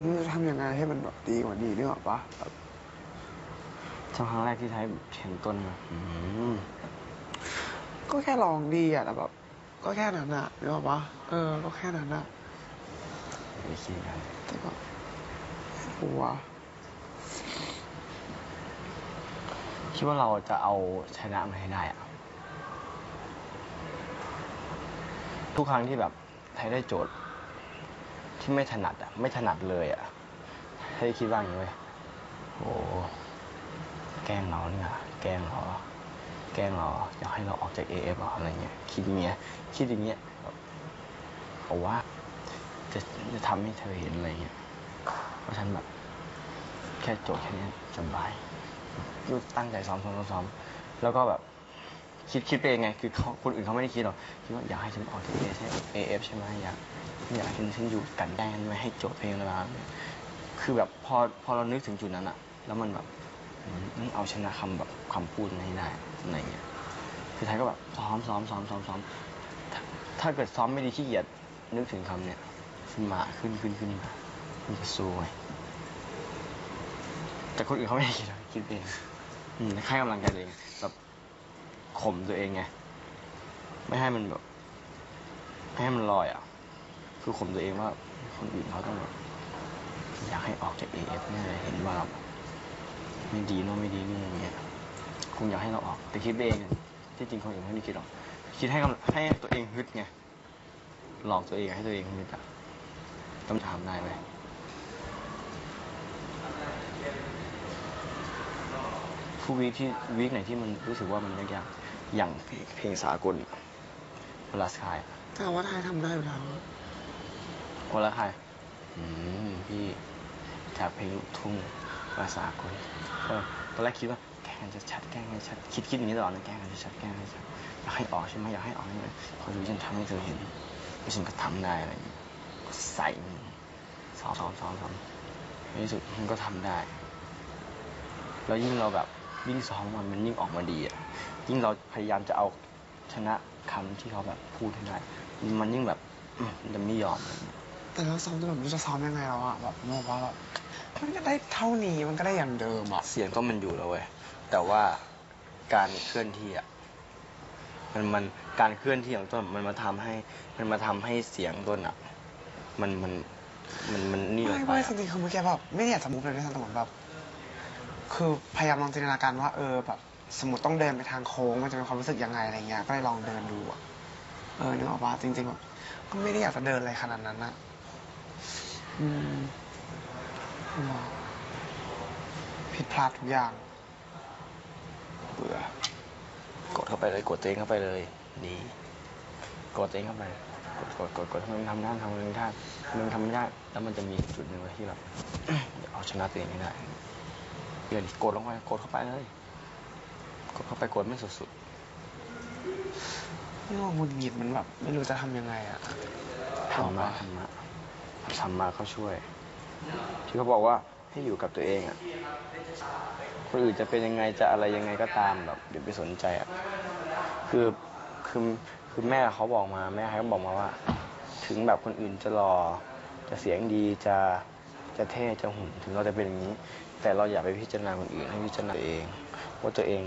ไม่รู้จะทำยังไงให้มันแบบดีกว่านี้นึกออกปะแบบช่วงครั้งแรกที่ไทยเห็นต้นมาอืมก็แค่ลองดีอะแต่แบบ ก็แค่นั้นอะนึกออกปะเออ ก็แค่นั้นอะไม่คิดกันแต่แบบกลัวคิดว่าเราจะเอาชนะมันให้ได้อะทุกครั้งที่แบบไทยได้โจทย์ ที่ไม่ถนัดอะ ไม่ถนัดเลยอะไทยคิดว่าอย่างนี้เว้ยโอ้แกล้งเราเนี่ยแกล้งเราแกล้งเราอยากให้เราออกจาก AF เหรออะไรเงี้ย คิดเงี้ย คิดอย่างเงี้ยบบเอาว่า จะจะทำให้เธอเห็นอะไรเงี้ย เพราะฉันแบบ แค่โจทย์แค่นี้สบายก็ตั้งใจซ้อมซ้อมซ้อมแล้วก็แบบคิดคิดไปเองไง คือเขาคนอื่นเขาไม่ได้คิดหรอก คิดว่าอยากให้ฉันออกจากเอใช่เอฟใช่ไหมอยาก อยากให้ฉันอยู่กันแดนไม่ให้โจทย์เพลงอะไรแบบนี้คือแบบพอพอเรานึกถึงจุดนั้นอะแล้วมันแบบมันเอาชนะคำแบบคำพูดนั้นให้ได้อะไรเงี้ยคือไทยก็แบบซ้อมซ้อมซ้อมซ้อมซ้อมถ้าเกิดซ้อมไม่ดีขี้เกียจนึกถึงคำเนี้ยขึ้นมาขึ้นขึ้นขึ้นมามันจะสู้ไงแต่คนอื่นเขาไม่ได้คิดคิดเองอืมให้กำลังใจเองแบบข่มตัวเองไง ไม่ให้มันแบบ ไม่ให้มันลอยอะ คือข่มตัวเองว่าคนอื่นเขาต้องแบบอยากให้ออกจากเอฟเนี่ยเห็นว่าเราไม่ดีโน่นไม่ดีนี่อย่างเงี้ยคงอยากให้เราออก แต่คิดไปเองที่จริงคนอื่นไม่ได้คิดหรอกคิดให้กำลังให้ตัวเองฮึดไงหลอกตัวเองให้ตัวเองฮึดอะต้องทำได้ไหมผู้วีคที่วีคไหนที่มันรู้สึกว่ามันยากๆอย่างเพลงเพลงสากลวลาสคายแต่ว่าไทยทำได้อยู่แล้ว วลาคายอืมพี่จาเพลงลูกทุ่งวลาสากลก็ตอนแรกคิดว่าแกล้งจะชัดแกล้งจะชัดคิดคิดอย่างนี้ตลอดนะแกล้งจะชัดแกล้งจะชัดอยากให้ออกใช่ไหมอยากให้ออกใช่ไหมพอดูฉันทำให้เธอเห็นว่าฉันก็ทำได้อะไรอย่างเงี้ยก็ใส่ซ้อมซ้อมซ้อมซ้อมในที่สุดมันก็ทำได้ แล้วยิ่งเราแบบยิ่งซ้อมมันมันยิ่งออกมาดีอะยิ่งเราพยายามจะเอาชนะคำที่เขาแบบพูดให้ได้ มันยิ่งแบบมันจะไม่ยอมเงี้ย แต่เราซ้อมจนแบบไม่รู้จะซ้อมยังไงแล้วอะแบบนึกออกปะแบบมันก็ได้เท่านี้มันก็ได้อย่างเดิมอะเสียงก็มันอยู่แล้วเว้ยแต่ว่าการเคลื่อนที่อะมันมันการเคลื่อนที่ของต้นมันมาทำให้ มันมาทำให้เสียงต้นอะ มันมันมันมันนี่ลงไม่ไปไม่อะจริงๆคือเมื่อกี้แบบไม่ได้อยากจะมุกเลยด้วยซ้ำแต่เหมือนแบบ คือพยายามลองจินตนาการว่าเออแบบ สมมติต้องเดินไปทางโค้งมันจะมีความรู้สึกยังไงอะไรเงี้ยก็เลยลองเดินดูอะเออนึกออกปะจริงๆแบบก็ไม่ได้อยากจะเดินอะไรขนาดนั้นนะอืมอืม ผิดพลาดทุกอย่าง เบื่อกดเข้าไปเลยกดตัวเองเข้าไปเลย ดี กดตัวเองเข้าไป กดกดกดกดทำไมมันทำได้ทำไมมันทำได้ทำไมมันทำไม่ได้แล้วมันจะมีจุดหนึ่งไว้ที่แบบเอาชนะตัวเองให้ได้เดี๋ยวดิกดลงไปกดเข้าไปเลย กดเข้าไปกดไม่สุดนี่ว่าหงุดหงิดมันแบบ ไม่รู้จะทำยังไงอะๆธรรมะธรรมะ ธรรมะเขาช่วย ที่เขาบอกว่าให้อยู่กับตัวเองอะคนอื่นจะเป็นยังไงจะอะไรยังไงก็ตามแบบอย่าไปสนใจอะคือคือคือแม่เขาบอกมาแม่เขาบอกมาว่า ถึงแบบคนอื่นจะหล่อจะเสียงดีจะจะเท่จะหุ่นถึงเราจะเป็นอย่างนี้ แต่เราอย่าไปพิจารณาคนอื่นให้พิจารณาตัวเอง ว่าตัวเอง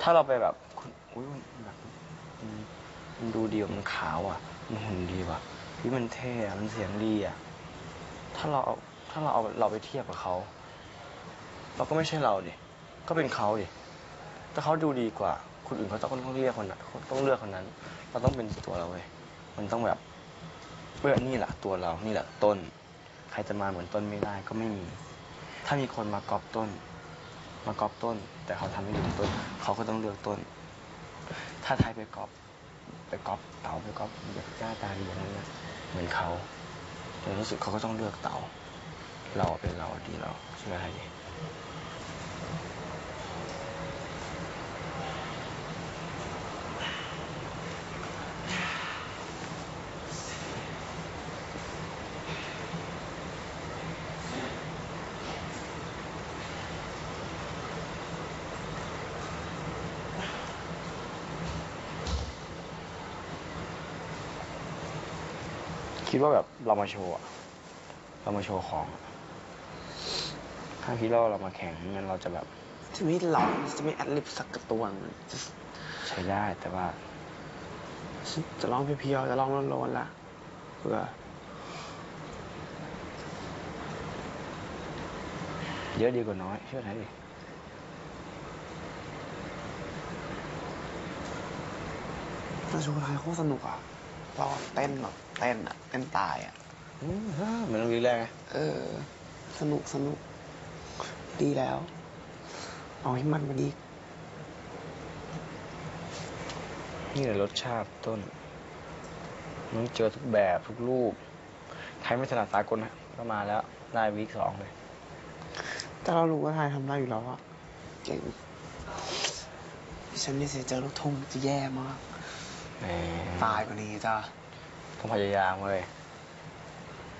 ถ้าเราไปแบบคนอุ้ยแบบมันดูดีมันขาวอะมันหุ่นดีว่ะ พี่มันเท่อะมันเสียงดีอะถ้าเราเอาถ้าเราเอาเราไปเทียบกับเขาเราก็ไม่ใช่เราดิก็เป็นเขาดิถ้าเขาดูดีกว่า คนอื่นเขาต้องต้องเลือกคนนั้นต้องเลือกคนนั้น เราต้องเป็นตัวเราเว้ยมันต้องแบบเพื่อนี่แหละตัวเรานี่แหละต้น ใครจะมาเหมือนต้นไม่ได้ก็ไม่มี ถ้ามีคนมาก๊อปต้น มาก๊อปต้น แต่เขาทำไม่ดีเหมือนต้น เขาก็ต้องเลือกต้น ถ้าไทยไปก๊อปไปก๊อปเต๋าไปก๊อปแบบหน้าตาดีอย่างนั้นนะ เหมือนเขาในที่สุดเขาก็ต้องเลือกเต๋าเราเป็นเราดีเราใช่ไหมฮะ คิดว่าแบบเรามาโชว์อะเรามาโชว์ของอะถ้าฮีโร่เรามาแข่งงั้นเราจะแบบจะไม่หลอกจะไม่แอดลิปสักกระตัวหนึ่งจะใช้ได้แต่ว่า จะร้องเพียวๆจะร้องโลนๆละเผื่อเยอะดีกว่าน้อย เชื่อไหนดิแต่โชว์ไทยโคตรสนุกอะเราเต้นแบบ เต้นอะเต้นตายอะอืมฮะเหมือนวีแรกไงเออ สนุกสนุก ดีแล้ว เอาให้มันมาดีนี่แหละรสชาติต้นมันเจอทุกแบบทุกรูปใครไม่ถนัดสากลนะก็มาแล้วได้วีคสองเลย แต่เรารู้ว่าไทยทำได้อยู่แล้วอะเก่งฉันนี่สิเจอลูกทุ่งจะแย่มากแหมตายกว่านี้จ้า ต้องพยายามเลย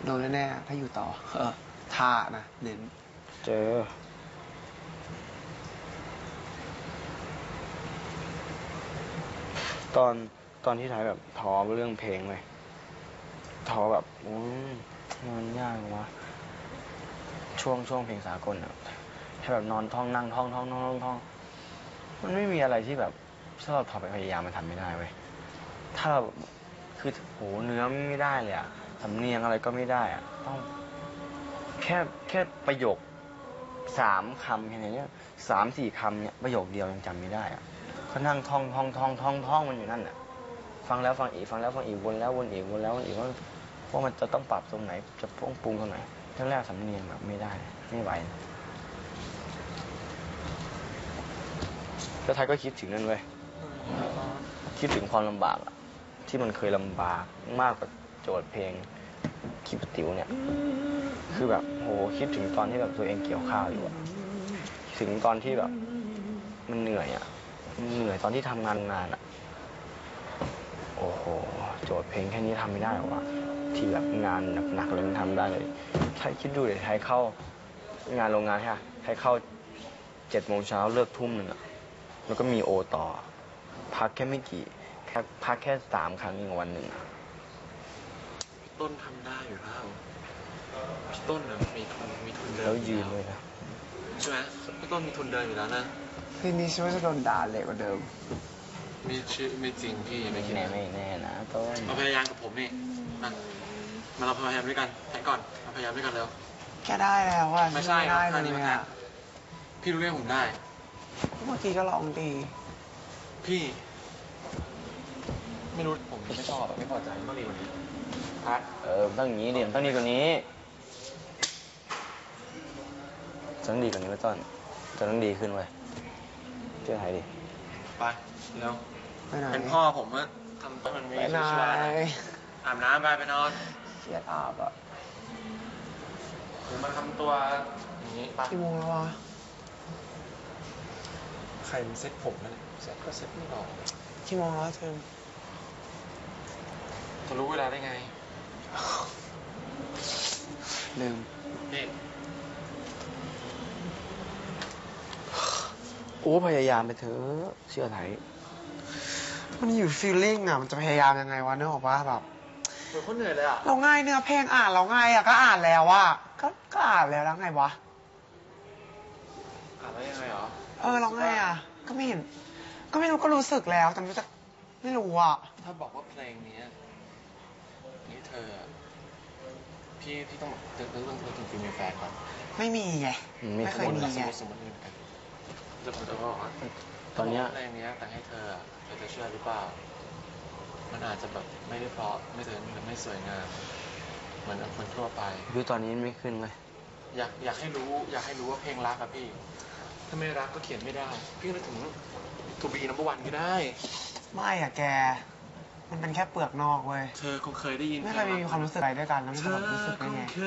โดนแน่ๆถ้าอยู่ต่อ เออท่านะเน้นเจอ ตอนตอนที่ถ่ายแบบท้อเรื่องเพลงเลยท้อแบบอืมมันยากวะช่วงช่วงเพลงสากลอะให้แบบนอนท่องนั่งท่องท่องท่องท่องท่องมันไม่มีอะไรที่แบบถ้าเราถอดไปพยายามมันทำไม่ได้เว้ยถ้าเรา คือโหเนื้อไม่ได้เลยอะสำเนียงอะไรก็ไม่ได้อะต้อง แค่แค่ประโยคสามคำแค่นี้เนี่ยสามสี่คำเนี่ยประโยคเดียวยังจำไม่ได้อะก็นั่งท่องท่องท่องท่องท่องมันอยู่นั่นน่ะฟังแล้วฟังอีกฟังแล้วฟังอีกวนแล้ววนอีกวนแล้ววนอีกว่าว่ามันจะต้องปรับตรงไหน จะปรุงปรุงตรงไหนแรกสำเนียงแบบไม่ได้ไม่ไหวแล้วไทยก็คิดถึงนั่นเว้ยคิดถึงความลำบากอะ ที่มันเคยลำบากมากกว่าโจทย์เพลงคิดติ๋วเนี่ย คือแบบโหคิดถึงตอนที่แบบตัวเองเกี่ยวข้าวอยู่อะถึงตอนที่แบบ มันเหนื่อยอะมันเหนื่อยตอนที่ทำงานงานอะโอ้โห โจทย์เพลงแค่นี้ทำไม่ได้หรอวะที่แบบงานหนักๆเลยมันทำได้เลยใครคิดดูเลยไทยเข้างานโรงงานใช่ไหมไทยเข้าเจ็ดโมงเช้าเลิกทุ่มหนึ่งอะแล้วก็มีโอต่อ พักแค่ไม่กี่ พักแค่สามครั้งเองวันหนึ่งอะต้นทำได้อยู่แล้วพี่ต้นน่ะมีทุนมีทุนเดินแล้วยืนเลยนะใช่ไหมพี่ต้นมีทุนเดินอยู่แล้วนะคืนนี้ฉันว่าจะโดนด่าเละกว่าเดิม มีชื่อไม่จริงพี่ไม่ไม่คิดแน่นะไม่แน่นะต้นมาพยายามกับผมนี่มามาเราพยายามด้วยกันแทนก่อนมาพยายามด้วยกันเร็วแค่ได้แล้วอะไม่ใช่ฉันครับไม่ได้ท่านี้เลมันยง่าอะยพี่รู้เรื่องผมได้ เมื่อกี้ก็ลองดี พี่ ไม่รู้ผมไม่ชอบอะไม่พอใจต้องดีกว่านี้พัดเออมันต้องอย่างนี้ดิมันต้องดีกว่านี้จะต้องดีกว่านี้ไว้ต้นจะต้องดีขึ้นเว้ยเชื่อไทยดิ ไปเร็วไปไหนเป็นพ่อผมว่าทำให้มันมีไปไหนชีวิตชีวาหน่อยอาบน้ำไปไปนอนเครียดอาบอะหรือมาทำตัวอย่างนี้ไปกี่โมงแล้ววะใครมันเซ็ตผมนั่นแหละเซ็ตก็เซ็ตไม่ออกกี่โมงแล้วเธอ จะรู้เวลาได้ไง ลืม นี่โอ้พยายามไปเถอะเชื่อไทยมันอยู่ฟีลลิ่งอะมันจะพยายามยังไงวะเนื้อออกว่าแบบ เหมือนคนเหนื่อยเลยอะ เราง่ายเนื้อเพลงอ่านเราง่ายอะก็อ่านแล้วอะก็ก็อ่านแล้วแล้วไงวะ อ่านแล้วยังไงเหรอเออเราง่ายอะก็ไม่เห็น ก็ไม่รู้ก็รู้สึกแล้วแต่ไม่รู้จะไม่รู้อะถ้าบอกว่าเพลงนี้ นี่เธอ พี่พี่ต้องนึกนึกนึกนึกถึงฟิล์มมีแฟนก่อนไม่มีไงมันไม่ไม่เคยมีสมไงมติสมมตินี่เหมือนกันจะผมจะบอกว่าตอนเนี้ยเพลงนี้แต่งให้เธอเธอจะเชื่อหรือเปล่า มันอาจจะแบบไม่ได้เพราะไม่เดินไม่สวยงาม เหมือนคนทั่วไปวิวตอนนี้ไม่ขึ้นเว้ยอยากอยากให้รู้ อยากให้รู้ว่าเพลงรักอะพี่ ถ้าไม่รักก็เขียนไม่ได้ พี่นึกถึงทูบีนัมเบอร์วันก็ได้ ไม่อะแก มันเป็นแค่เปลือกนอกเว้ย เธอคงเคยได้ยินไม่เคยมีความรู้สึกอะไรด้วยกันแล้วไม่เธเคยอแบบรู้สึกคได้งไง เค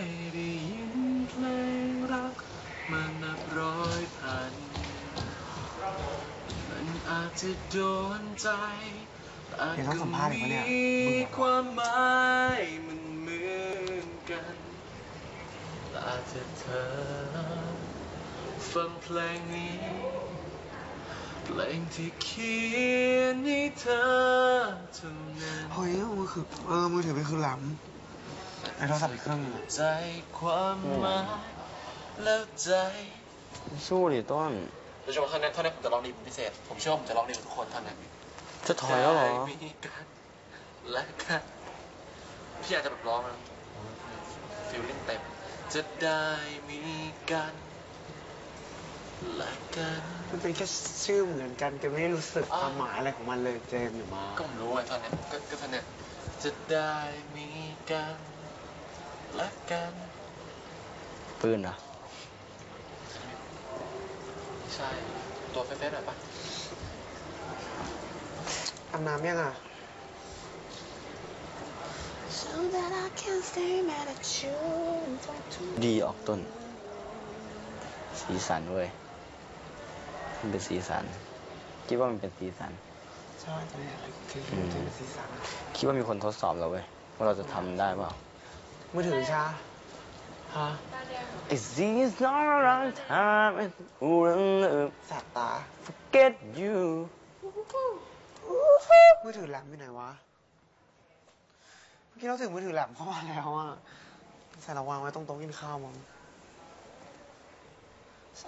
ยได้ยินเพลงรักมานับร้อยพัน มันอาจจะโดนใจแต่เดี๋ยวต้องสัมภาษณ์อีกปะเนี่ย มีเบื่อว่ะความหมายมันเหมือนกันแต่ถ้าเธอ ฟังเพลงนี้ เพลงที่เขียนให้เธอเท่านั้นเฮ้ยเอามือคือเออมือถือไปคือหล้แต่ในโทรศัพท์อีกเครื่องหนึงอะใจความหมายแล้วใจ สู้ดิต้น โดยเฉพาะท่อนนี้ท่อนนี้ผมจะร้องดีเป็นพิเศษ ผมเชื่อว่าผมจะร้องดีกว่าทุกคนท่อนนี้จะถอยแล้วเหรอ ได้มีกันและกันพี่อาจจะแบบร้องนะฟิลลิ่งเต็ม จะได้มีกัน และกันมันเป็นแค่ชื่อเหมือนกันแต่ไม่ได้รู้สึกอ่าความหมายอะไรของมันเลยเจมส์อยู่มาก็ผมรู้ไงท่อนเนี้ยก็ก็ท่อนเนี้ยจะได้มีกันและกันปืนเหรอใช่ตัวเฟ้ๆหน่อยปะอาบน้ำยังอะดีออกต้น สีสันเว้ย มันเป็นสีสัน คิดว่ามันเป็นสีสันใช่ตอนนี้อะไรคืออืมคือสีสันคิดว่ามีคนทดสอบเราเว้ยว่าเราจะทำได้เปล่า มือถือชาฮะ It seems not a long time and wouldn't แสบตา forget you มือถือแหลมอยู่ไหนวะ เมื่อกี้เราถึงมือถือแหลมเข้ามาแล้วอะใส่ระวางไว้ตรงโต๊ะกินข้าวมั้ง ก็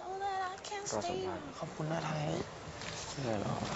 สมมาขอบคุณนะไทยไม่ได้หรอ